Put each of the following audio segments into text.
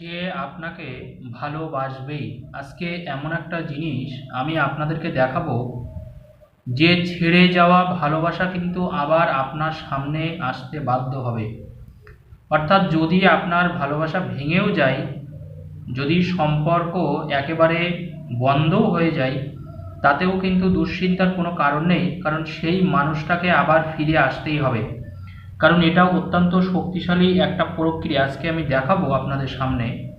সে আপনাকে ভালোবাসবেই। আজকে এমন একটা জিনিস আমি আপনাদেরকে দেখাবো, যে ছেড়ে যাওয়া ভালোবাসা কিন্তু আবার আপনার সামনে আসতে বাধ্য হবে। অর্থাৎ যদি আপনার ভালোবাসা ভেঙেও যায়, যদি সম্পর্ক একেবারে বন্ধও হয়ে যায়, তাতেও কিন্তু দুশ্চিন্তার কোনো কারণ নেই, কারণ সেই মানুষটাকে আবার ফিরে আসতেই হবে। কারণ এটা অত্যন্ত শক্তিশালী একটা প্রক্রিয়া। আজকে আমি দেখাবো আপনাদের সামনে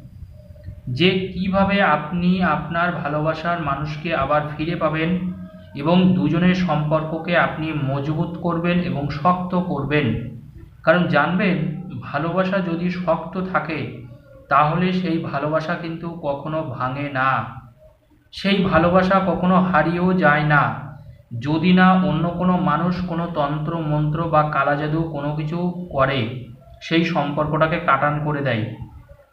যে কীভাবে আপনি আপনার ভালোবাসার মানুষকে আবার ফিরে পাবেন এবং দুজনের সম্পর্ককে আপনি মজবুত করবেন এবং শক্ত করবেন। কারণ জানবেন, ভালোবাসা যদি শক্ত থাকে, তাহলে সেই ভালোবাসা কিন্তু কখনো ভাঙে না। সেই ভালোবাসা কখনো হারিয়েও যায় না। যদি না অন্য কোনো মানুষ কোনো তন্ত্র, মন্ত্র বা কালাজাদু কোনো কিছু করে, সেই সম্পর্কটাকে কাটান করে দেয়।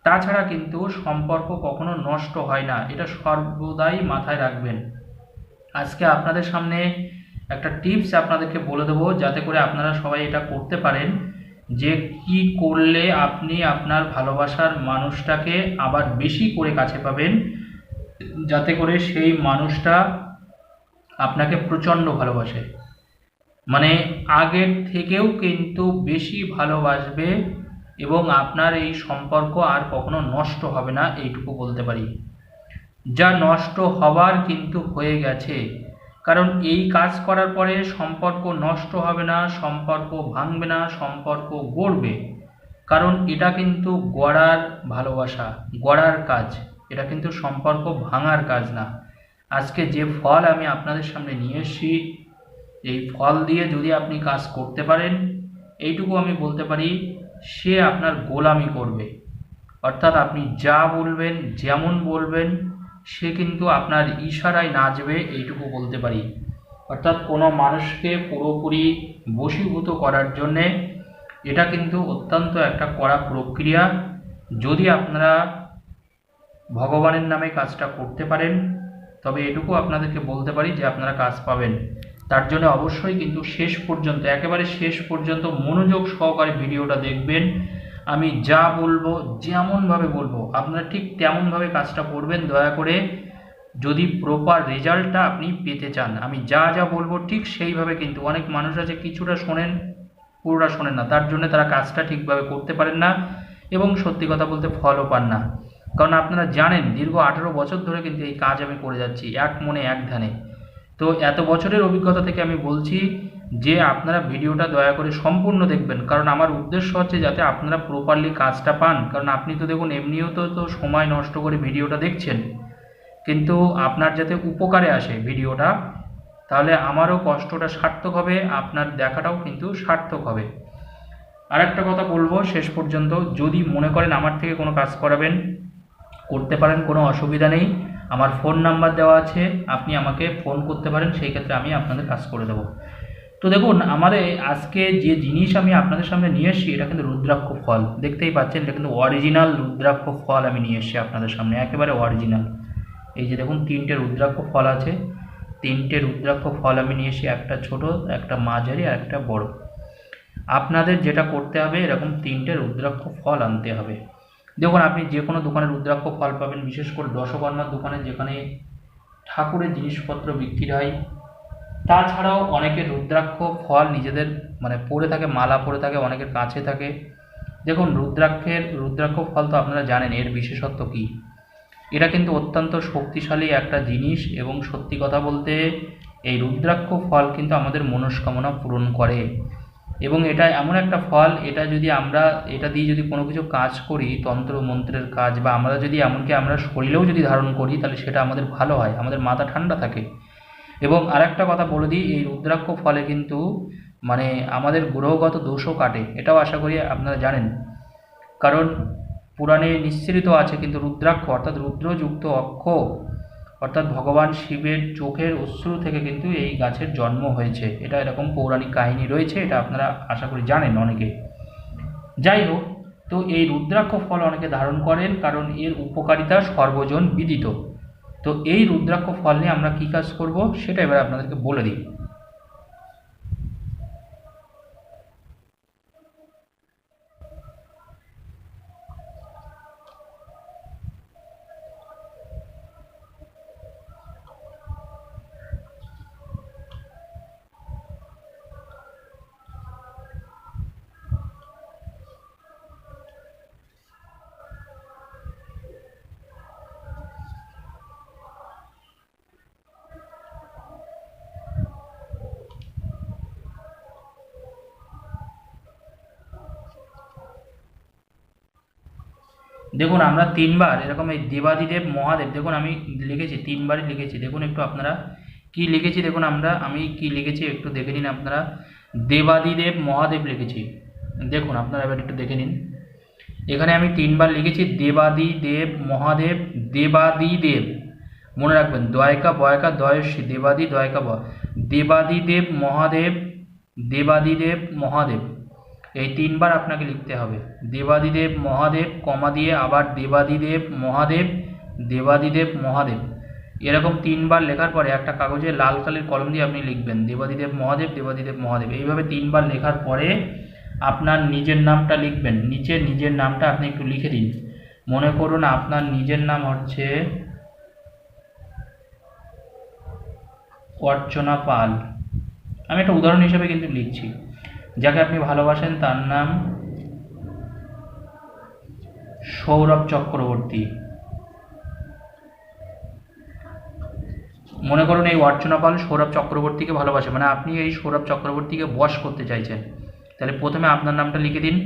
তাছাড়া কিন্তু সম্পর্ক কখনো নষ্ট হয় না, এটা সর্বদাই মাথায় রাখবেন। আজকে আপনাদের সামনে একটা টিপস আপনাদেরকে বলে দেবো, যাতে করে আপনারা সবাই এটা করতে পারেন, যে কি করলে আপনি আপনার ভালোবাসার মানুষটাকে আবার বেশি করে কাছে পাবেন, যাতে করে সেই মানুষটা আপনাকে প্রচণ্ড ভালোবাসে। মানে আগের থেকেও কিন্তু বেশি ভালোবাসবে এবং আপনার এই সম্পর্ক আর কখনো নষ্ট হবে না, এইটুকু বলতে পারি। যা নষ্ট হবার কিন্তু হয়ে গেছে। কারণ এই কাজ করার পরে সম্পর্ক নষ্ট হবে না, সম্পর্ক ভাঙবে না, সম্পর্ক গড়বে। কারণ এটা কিন্তু গড়ার ভালোবাসা, গড়ার কাজ। এটা কিন্তু সম্পর্ক ভাঙার কাজ না। আজকে যে ফল আমি আপনাদের সামনে নিয়ে এসেছি, এই ফল দিয়ে যদি আপনি কাজ করতে পারেন, এইটুকু আমি বলতে পারি, সে আপনার গোলামি করবে। অর্থাৎ আপনি যা বলবেন, যেমন বলবেন, সে কিন্তু আপনার ইশারায় নাচবে, এইটুকু বলতে পারি। অর্থাৎ কোনো মানুষকে পুরোপুরি বশীভূত করার জন্যে এটা কিন্তু অত্যন্ত একটা কড়া প্রক্রিয়া। যদি আপনারা ভগবানের নামে কাজটা করতে পারেন তবে এটুকু আপনাদেরকে বলতে পারি যে আপনারা কাজ পাবেন। তার জন্য অবশ্যই কিন্তু শেষ পর্যন্ত, একেবারে শেষ পর্যন্ত মনোযোগ সহকারে ভিডিওটা দেখবেন। আমি যা বলব, যেমনভাবে বলব, আপনারা ঠিক তেমনভাবে কাজটা করবেন। দয়া করে যদি প্রপার রেজাল্টটা আপনি পেতে চান, আমি যা যা বলব ঠিক সেইভাবে কিন্তু অনেক মানুষ আছে কিছুটা শোনেন, পুরোটা শোনেন না। তার জন্য তারা কাজটা ঠিকভাবে করতে পারেন না এবং সত্যি কথা বলতে ফলও পান না। কারণ আপনারা জানেন, দীর্ঘ আঠেরো বছর ধরে কিন্তু এই কাজ আমি করে যাচ্ছি, এক মনে এক ধ্যানে। তো এত বছরের অভিজ্ঞতা থেকে আমি বলছি যে, আপনারা ভিডিওটা দয়া করে সম্পূর্ণ দেখবেন। কারণ আমার উদ্দেশ্য হচ্ছে যাতে আপনারা প্রপারলি কাজটা পান। কারণ আপনি তো দেখুন, এমনিও তো তো সময় নষ্ট করে ভিডিওটা দেখছেন। কিন্তু আপনার যাতে উপকারে আসে ভিডিওটা, তাহলে আমারও কষ্টটা সার্থক হবে, আপনার দেখাটাও কিন্তু সার্থক হবে। আর একটা কথা বলব, শেষ পর্যন্ত, যদি মনে করেন আমার থেকে কোনো কাজ করাবেন করতে পারেন, কোনো অসুবিধা নেই। আমার ফোন নাম্বার দেওয়া আছে, আপনি আমাকে ফোন করতে পারেন, সেই ক্ষেত্রে আমি আপনাদের কাজ করে দেবো। তো দেখুন, আমাদের আজকে যে জিনিস আমি আপনাদের সামনে নিয়ে এসেছি, এটা কিন্তু রুদ্রাক্ষ ফল। দেখতেই পাচ্ছেন, এটা কিন্তু অরিজিনাল রুদ্রাক্ষ ফল আমি নিয়ে এসেছি আপনাদের সামনে, একেবারে অরিজিনাল এই যে দেখুন, তিনটে রুদ্রাক্ষ ফল আছে। তিনটে রুদ্রাক্ষ ফল আমি নিয়ে এসেছি, একটা ছোট, একটা মাঝারি আর একটা বড়। আপনাদের যেটা করতে হবে, এরকম তিনটে রুদ্রাক্ষ ফল আনতে হবে। দেখুন, আপনি যে কোনো দোকানে রুদ্রাক্ষ ফল পাবেন, বিশেষ করে দশকর্মার দোকানে যেখানে ঠাকুরের জিনিসপত্র বিক্রি হয়। তাছাড়াও অনেকে রুদ্রাক্ষ ফল নিজেদের মানে পরে থাকে, মালা পরে থাকে, অনেকের কাছে থাকে। দেখুন, রুদ্রাক্ষের, রুদ্রাক্ষ ফল তো আপনারা জানেন, এর বিশেষত্ব কী? এটা কিন্তু অত্যন্ত শক্তিশালী একটা জিনিস এবং সত্যি কথা বলতে এই রুদ্রাক্ষ ফল কিন্তু আমাদের মনস্কামনা পূরণ করে। এবং এটা এমন একটা ফল, এটা যদি আমরা, এটা দিয়ে যদি কোনো কিছু কাজ করি, তন্ত্র, মন্ত্রের কাজ, বা আমরা যদি, এমনকি আমরা শরীরেও যদি ধারণ করি, তাহলে সেটা আমাদের ভালো হয়, আমাদের মাথা ঠান্ডা থাকে। এবং আরেকটা কথা বলে দিই, এই রুদ্রাক্ষ ফলে কিন্তু মানে আমাদের গ্রহগত দোষও কাটে, এটাও আশা করি আপনারা জানেন। কারণ পুরাণে নিশ্চিত আছে, কিন্তু রুদ্রাক্ষ, অর্থাৎ রুদ্রযুক্ত অক্ষ অর্থাৎ ভগবান শিবের চোখের অশ্রু থেকে কিন্তু এই গাছের জন্ম হয়েছে। এটা এরকম পৌরাণিক কাহিনী রয়েছে, এটা আপনারা আশা করি জানেন অনেকে। যাই হোক, তো এই রুদ্রাক্ষ ফল অনেকে ধারণ করেন, কারণ এর উপকারিতা সর্বজন বিদিত। তো এই রুদ্রাক্ষ ফল নিয়ে আমরা কী কাজ করব, সেটা এবার আপনাদেরকে বলে দিই। দেখুন, আমরা তিনবার এরকম এই দেবাদিদেব মহাদেব, দেখুন, আমি লিখেছি, তিনবারই লিখেছি। দেখুন, একটু আপনারা কি লিখেছি, দেখুন, আমরা, আমি কি লিখেছি, একটু দেখে নিন আপনারা। দেবাদিদেব মহাদেব লিখেছি। দেখুন, আপনারা এবার একটু দেখে নিন। এখানে আমি তিনবার লিখেছি, দেবাদিদেব মহাদেব, দেবাদিদেব। মনে রাখবেন দয়কা বয়কা দয়সী দেবাদি দয়কা ব। দেবাদিদেব মহাদেব দেবাদিদেব মহাদেব। এই তিনবার আপনাকে লিখতে হবে। দেবাদিদেব, মহাদেব, কমা দিয়ে আবার দেবাদিদেব, মহাদেব দেবাদিদেব, মহাদেব। এরকম তিনবার লেখার পরে একটা কাগজে লাল কালির কলম দিয়ে আপনি লিখবেন, দেবাদিদেব, মহাদেব দেবাদিদেব, মহাদেব। এইভাবে তিনবার লেখার পরে আপনার নিজের নামটা লিখবেন। নিচে নিজের নামটা আপনি একটু লিখে দিন। মনে করুন আপনার নিজের নাম হচ্ছে অর্চনা পাল। আমি একটা উদাহরণ হিসেবে কিন্তু লিখছি। যাকে আপনি ভালোবাসেন তার নাম সৌরভ চক্রবর্তী। মনে করুন এই অর্চনা পাল সৌরভ চক্রবর্তীকে ভালোবাসে মানে আপনি এই সৌরভ চক্রবর্তীকে বশ করতে চাইছেন। তাহলে প্রথমে আপনার নামটা লিখে দিন।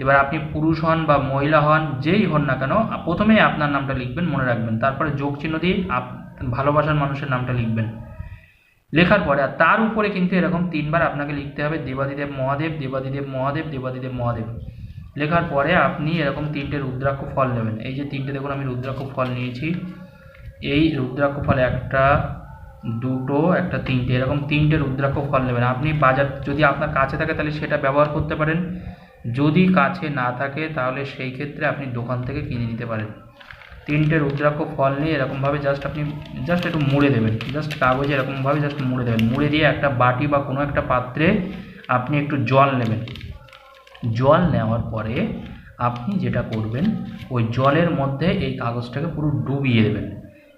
এবার আপনি পুরুষ হন বা মহিলা হন, যেই হন না কেন, প্রথমেই আপনার নামটা লিখবেন, মনে রাখবেন। তারপরে যোগ চিহ্ন দিয়ে ভালোবাসার মানুষের নামটা লিখবেন। লেখার পরে, আর তার উপরে কিন্তু এরকম তিনবার আপনাকে লিখতে হবে, দেবাদিদেব মহাদেব দেবাদিদেব মহাদেব দেবাদিদেব মহাদেব। লেখার পরে আপনি এরকম তিনটে রুদ্রাক্ষ ফল নেবেন। এই যে তিনটে দেখুন, আমি রুদ্রাক্ষ ফল নিয়েছি। এই রুদ্রাক্ষ ফল একটা, দুটো, একটা তিনটে, এরকম তিনটে রুদ্রাক্ষ ফল নেবেন। আপনি বাজার, যদি আপনার কাছে থাকে, তাহলে সেটা ব্যবহার করতে পারেন। যদি কাছে না থাকে, তাহলে সেই ক্ষেত্রে আপনি দোকান থেকে কিনে নিতে পারেন। তিনটে রুদ্রাক্ষ ফল নিয়ে এরকমভাবে জাস্ট আপনি জাস্ট একটু মুড়ে দেবেন। জাস্ট কাগজে এরকমভাবে জাস্ট মুড়ে দেবেন। মুড়ে দিয়ে একটা বাটি বা কোনো একটা পাত্রে আপনি একটু জল নেবেন। জল নেওয়ার পরে আপনি যেটা করবেন, ওই জলের মধ্যে এই কাগজটাকে পুরো ডুবিয়ে দেবেন।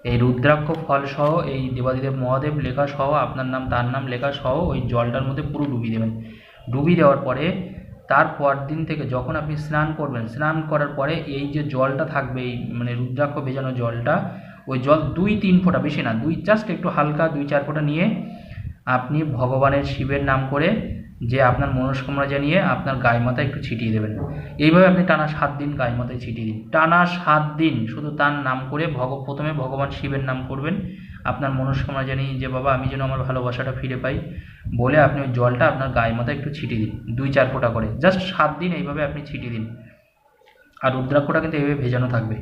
এই রুদ্রাক্ষ ফল সহ, এই দেবাদিদেব মহাদেব লেখা সহ, আপনার নাম, তার নাম লেখা সহ, ওই জলটার মধ্যে পুরো ডুবিয়ে দেবেন। ডুবিয়ে দেওয়ার পরে তারপর দিন থেকে যখন আপনি স্নান করবেন, স্নান করার পরে এই যে জলটা থাকবে, এই মানে রুদ্রাক্ষ ভেজানো জলটা, ওই জল দুই তিন ফোঁটা, বেশি না, দুই জাস্ট একটু হালকা দুই চার ফোঁটা নিয়ে আপনি ভগবানের শিবের নাম করে যে আপনার মনস্কামনা জানিয়ে আপনার গায়ে মাথায় একটু ছিটিয়ে দেবেন। এইভাবে আপনি টানা সাত দিন গায়ে মাথায় ছিটিয়ে দিন। টানা সাত দিন, শুধু তার নাম করে ভগ, প্রথমে ভগবান শিবের নাম করবেন। আপনার মনস্কামনা জানিয়ে যে, বাবা, আমি যেন আমার ভালোবাসাটা ফিরে পাই। বলে আপনি ওই জলটা আপনার গায়ে মাথায় একটু ছিটিয়ে দিন, দুই চার ফোঁটা করে। জাস্ট সাত দিন এইভাবে আপনি ছিটিয়ে দিন। আর রুদ্রাক্ষটা কিন্তু এইভাবে ভেজানো থাকবে।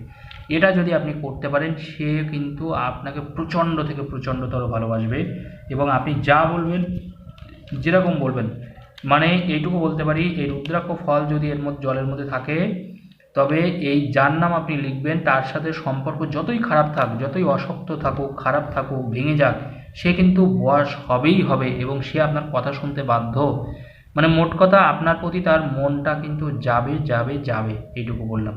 এটা যদি আপনি করতে পারেন, সে কিন্তু আপনাকে প্রচণ্ড থেকে প্রচণ্ডতর ভালোবাসবে এবং আপনি যা বলবেন, যেরকম বলবেন মানে এইটুকু বলতে পারি, এই রুদ্রাক্ষ ফল যদি এর মধ্যে, জলের মধ্যে থাকে তবে এই যার নাম আপনি লিখবেন, তার সাথে সম্পর্ক যতই খারাপ থাক, যতই অশক্ত থাকুক, খারাপ থাকুক, ভেঙে যাক, সে কিন্তু বয়স হবেই হবে এবং সে আপনার কথা শুনতে বাধ্য। মানে মোট কথা আপনার প্রতি তার মনটা কিন্তু যাবে যাবে যাবে, এইটুকু বললাম।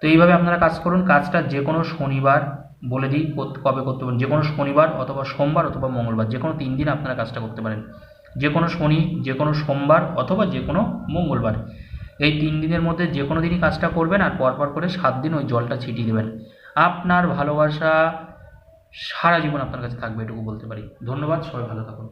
তো এইভাবে আপনারা কাজ করুন। কাজটা যে কোনো শনিবার বলে দিই কবে করতে পারেন? যে কোনো শনিবার অথবা সোমবার অথবা মঙ্গলবার যে কোনো তিন দিন আপনারা কাজটা করতে পারেন। যে কোনো শনি যে কোনো সোমবার অথবা যে কোনো মঙ্গলবার। এই তিন দিনের মধ্যে যে কোনো দিনই কাজটা করবেন আর পরপর করে সাত দিন ওই জলটা ছিটিয়ে দেবেন। আপনার ভালোবাসা সারা জীবন আপনার কাছে থাকবে, এটুকু বলতে পারি। ধন্যবাদ, সবাই ভালো থাকুন।